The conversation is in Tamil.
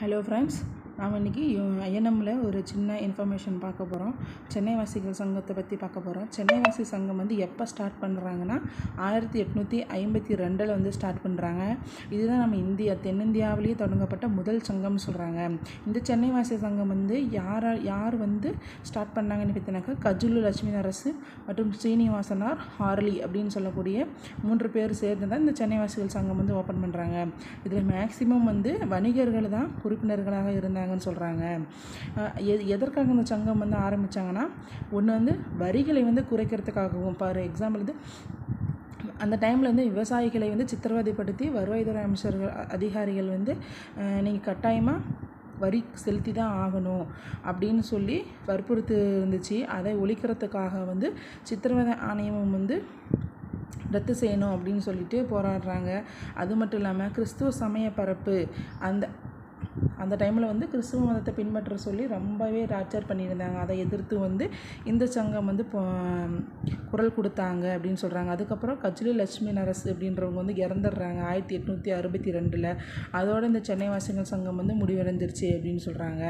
ഹലോ ഫ്രണ്ട്സ് நாம் இன்றைக்கி ஐஎன்எம்மில் ஒரு சின்ன இன்ஃபர்மேஷன் பார்க்க போகிறோம் சென்னை வாசிகள் சங்கத்தை பற்றி பார்க்க போகிறோம் சென்னை வாசி சங்கம் வந்து எப்போ ஸ்டார்ட் பண்ணுறாங்கன்னா ஆயிரத்தி எட்நூற்றி ஐம்பத்தி ரெண்டில் வந்து ஸ்டார்ட் பண்ணுறாங்க இதுதான் நம்ம இந்தியா தென்னிந்தியாவிலேயே தொடங்கப்பட்ட முதல் சங்கம்னு சொல்கிறாங்க இந்த சென்னை வாசி சங்கம் வந்து யாரா யார் வந்து ஸ்டார்ட் பண்ணாங்கன்னு பார்த்தீங்கன்னாக்கா கஜுலு லட்சுமி அரசு மற்றும் ஸ்ரீனிவாசனார் ஹார்லி அப்படின்னு சொல்லக்கூடிய மூன்று பேர் சேர்ந்து தான் இந்த சென்னை வாசிகள் சங்கம் வந்து ஓப்பன் பண்ணுறாங்க இதில் மேக்சிமம் வந்து வணிகர்கள் தான் உறுப்பினர்களாக இருந்தாங்க. இருந்தாங்கன்னு சொல்கிறாங்க எ எதற்காக இந்த சங்கம் வந்து ஆரம்பித்தாங்கன்னா ஒன்று வந்து வரிகளை வந்து குறைக்கிறதுக்காகவும் ஃபார் எக்ஸாம்பிள் வந்து அந்த டைமில் வந்து விவசாயிகளை வந்து சித்திரவதைப்படுத்தி வருவாய்த்துறை அமைச்சர்கள் அதிகாரிகள் வந்து நீங்கள் கட்டாயமாக வரி செலுத்தி தான் ஆகணும் அப்படின்னு சொல்லி வற்புறுத்து இருந்துச்சு. அதை ஒழிக்கிறதுக்காக வந்து சித்திரவதை ஆணையமும் வந்து ரத்து செய்யணும் அப்படின்னு சொல்லிட்டு போராடுறாங்க. அது மட்டும் இல்லாமல் கிறிஸ்துவ சமய பரப்பு அந்த அந்த டைமில் வந்து கிறிஸ்துவ மதத்தை பின்பற்ற சொல்லி ரொம்பவே டார்ச்சர் பண்ணியிருந்தாங்க. அதை எதிர்த்து வந்து இந்த சங்கம் வந்து இப்போ குரல் கொடுத்தாங்க அப்படின்னு சொல்கிறாங்க அதுக்கப்புறம் கஜ்லி லட்சுமி நரசு அப்படின்றவங்க வந்து இறந்துடுறாங்க. ஆயிரத்தி எட்நூற்றி அறுபத்தி ரெண்டில். அதோடு இந்த சென்னை வாசிகள் சங்கம் வந்து முடிவடைஞ்சிருச்சு அப்படின்னு சொல்கிறாங்க